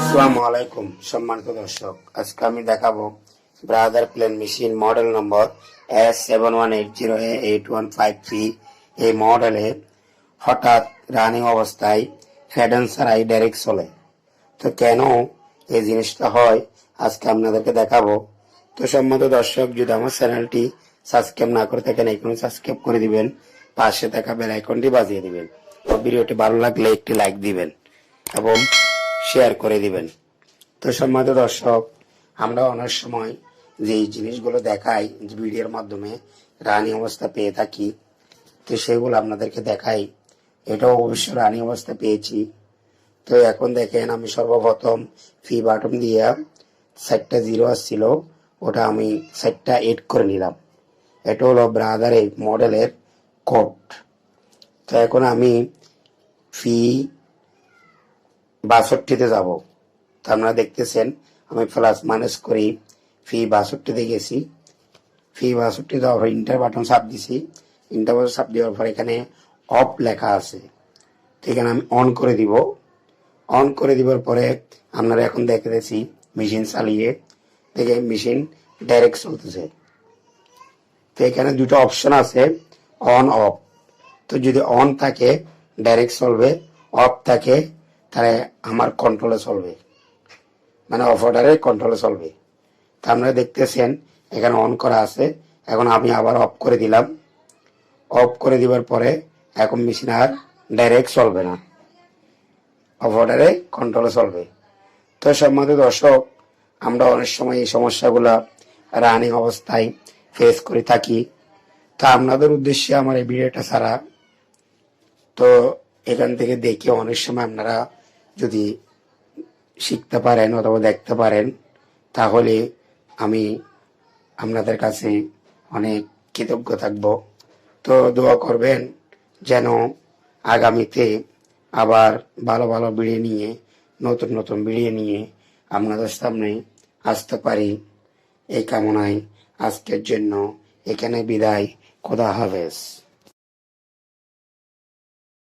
আসসালামু আলাইকুম, সম্মানিত দর্শক। আজকে আমি দেখাবো Brother plain machine model number S seven one eight zero eight one five three এই মডেলে হঠাৎ রানিং অবস্থায় ফ্যাডেন্সার আই ডাইরেক্ট চলে। তো কেন এই জিনিসটা হয়? আজকে আপনাদেরকে দেখাবো। তো সম্মত দর্শক, যদি আমার চ্যানেলটি সাবস্ক্রাইব না করে থাকেন এখানে সাবস্ক্রাইব করে দিবেন। পাশে থাকা বেল আইকনটি বাজিয়ে দিবেন। ভিডিওটি ভালো লাগলে একটি লাইক দিবেন এবং শেয়ার করে দিবেন। তো সম্মানিত দর্শক, আমরা অনেক সময় যে জিনিসগুলো দেখাই ভিডিওর মাধ্যমে রানী অবস্থা পেয়ে থাকি, তো সেগুলো আপনাদেরকে দেখাই। এটাও অবশ্য রানী অবস্থা পেয়েছি। তো এখন দেখেন আমি সর্বপ্রথম ফি বাটন দিয়ে সাইটটা জিরো আসছিল, ওটা আমি সাইটটা এড করে নিলাম। এটা হলো ব্রাদারের মডেলের কোড তো এখন আমি ফি বাষট্টিতে যাব। তো আপনারা দেখতেছেন, আমি প্লাস মাইনাস করি, ফি বাষট্টিতে গেছি। ফি বাষট্টি দেওয়ার পর ইন্টার বাটন চাপ দিছি। ইন্টার বাটন চাপ দেওয়ার পর এখানে অফ লেখা আছে। তো এখানে আমি অন করে দিব। অন করে দেওয়ার পরে আপনারা এখন দেখতেছি মেশিন চালিয়ে দেখে মেশিন ডাইরেক্ট চলতেছে। তো এখানে দুটো অপশন আছে অন অফ তো যদি অন থাকে ডাইরেক্ট চলবে অফ থাকে, তাহলে আমার কন্ট্রোলে চলবে। মানে অফ অর্ডারে কন্ট্রোলে চলবে। তা আপনারা দেখতেছেন, এখানে অন করা আছে। এখন আমি আবার অফ করে দিলাম। অফ করে দিবার পরে এখন মেশিন আর ডাইরেক্ট চলবে না। অফ অর্ডারে কন্ট্রোলে চলবে। তো সম্মানিত দর্শক, আমরা অনেক সময় এই সমস্যাগুলো রানিং অবস্থায় ফেস করে থাকি। তা আপনাদের উদ্দেশ্যে আমার এই ভিডিওটা ছাড়া তো এখান থেকে দেখে অনেক সময় আপনারা যদি শিখতে পারেন অথবা দেখতে পারেন, তাহলে আমি আপনাদের কাছে অনেক কৃতজ্ঞ থাকব। তো দোয়া করবেন যেন আগামীতে আবার ভালো ভালো বিড়িয়ে নিয়ে, নতুন নতুন বিড়িয়ে নিয়ে আপনাদের সামনে আসতে পারি। এই কামনায় আজকের জন্য এখানে বিদায়। খোদা হাফেজ।